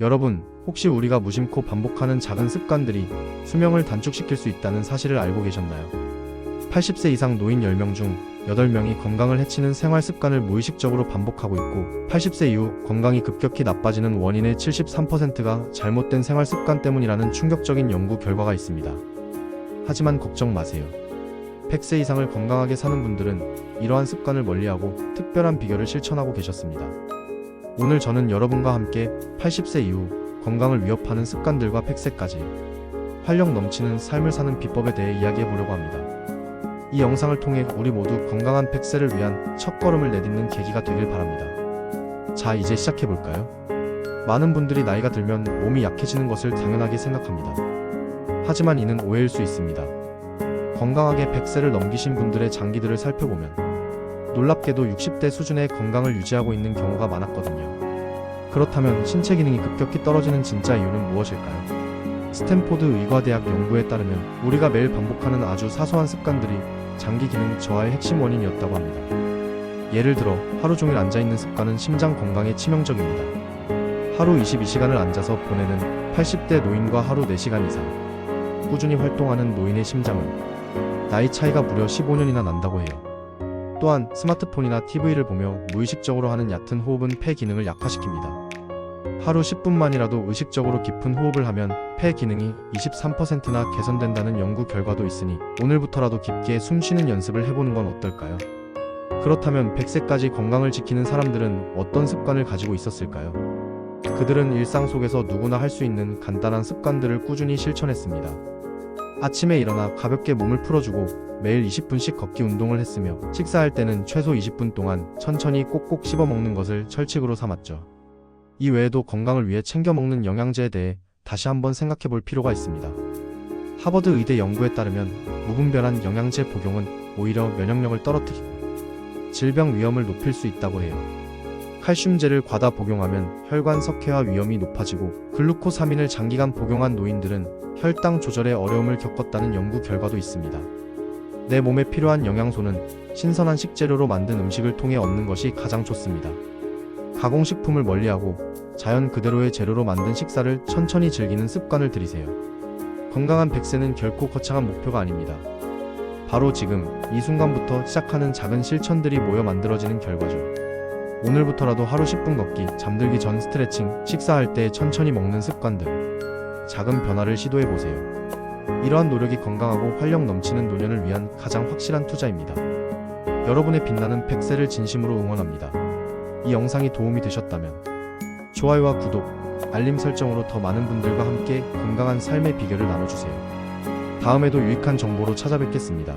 여러분, 혹시 우리가 무심코 반복하는 작은 습관들이 수명을 단축시킬 수 있다는 사실을 알고 계셨나요? 80세 이상 노인 10명 중 8명이 건강을 해치는 생활 습관을 무의식적으로 반복하고 있고 80세 이후 건강이 급격히 나빠지는 원인의 73%가 잘못된 생활 습관 때문이라는 충격적인 연구 결과가 있습니다. 하지만 걱정 마세요. 100세 이상을 건강하게 사는 분들은 이러한 습관을 멀리하고 특별한 비결을 실천하고 계셨습니다. 오늘 저는 여러분과 함께 80세 이후 건강을 위협하는 습관들과 100세까지 활력 넘치는 삶을 사는 비법에 대해 이야기해 보려고 합니다. 이 영상을 통해 우리 모두 건강한 100세를 위한 첫걸음을 내딛는 계기가 되길 바랍니다. 자, 이제 시작해 볼까요? 많은 분들이 나이가 들면 몸이 약해지는 것을 당연하게 생각합니다. 하지만 이는 오해일 수 있습니다. 건강하게 100세를 넘기신 분들의 장기들을 살펴보면 놀랍게도 60대 수준의 건강을 유지하고 있는 경우가 많았거든요. 그렇다면 신체 기능이 급격히 떨어지는 진짜 이유는 무엇일까요? 스탠포드 의과대학 연구에 따르면 우리가 매일 반복하는 아주 사소한 습관들이 장기 기능 저하의 핵심 원인이었다고 합니다. 예를 들어 하루 종일 앉아 있는 습관은 심장 건강에 치명적입니다. 하루 22시간을 앉아서 보내는 80대 노인과 하루 4시간 이상 꾸준히 활동하는 노인의 심장은 나이 차이가 무려 15년이나 난다고 해요. 또한 스마트폰이나 TV를 보며 무의식적으로 하는 얕은 호흡은 폐 기능을 약화시킵니다. 하루 10분만이라도 의식적으로 깊은 호흡을 하면 폐 기능이 23%나 개선된다는 연구 결과도 있으니 오늘부터라도 깊게 숨 쉬는 연습을 해보는 건 어떨까요? 그렇다면 100세까지 건강을 지키는 사람들은 어떤 습관을 가지고 있었을까요? 그들은 일상 속에서 누구나 할 수 있는 간단한 습관들을 꾸준히 실천했습니다. 아침에 일어나 가볍게 몸을 풀어주고 매일 20분씩 걷기 운동을 했으며 식사할 때는 최소 20분 동안 천천히 꼭꼭 씹어 먹는 것을 철칙으로 삼았죠. 이 외에도 건강을 위해 챙겨 먹는 영양제에 대해 다시 한번 생각해 볼 필요가 있습니다. 하버드 의대 연구에 따르면 무분별한 영양제 복용은 오히려 면역력을 떨어뜨리고 질병 위험을 높일 수 있다고 해요. 칼슘제를 과다 복용하면 혈관 석회화 위험이 높아지고 글루코사민을 장기간 복용한 노인들은 혈당 조절에 어려움을 겪었다는 연구 결과도 있습니다. 내 몸에 필요한 영양소는 신선한 식재료로 만든 음식을 통해 얻는 것이 가장 좋습니다. 가공식품을 멀리하고 자연 그대로의 재료로 만든 식사를 천천히 즐기는 습관을 들이세요. 건강한 100세는 결코 거창한 목표가 아닙니다. 바로 지금 이 순간부터 시작하는 작은 실천들이 모여 만들어지는 결과죠. 오늘부터라도 하루 10분 걷기, 잠들기 전 스트레칭, 식사할 때 천천히 먹는 습관들. 작은 변화를 시도해 보세요. 이러한 노력이 건강하고 활력 넘치는 노년을 위한 가장 확실한 투자입니다. 여러분의 빛나는 100세를 진심으로 응원합니다. 이 영상이 도움이 되셨다면 좋아요와 구독, 알림 설정으로 더 많은 분들과 함께 건강한 삶의 비결을 나눠주세요. 다음에도 유익한 정보로 찾아뵙겠습니다.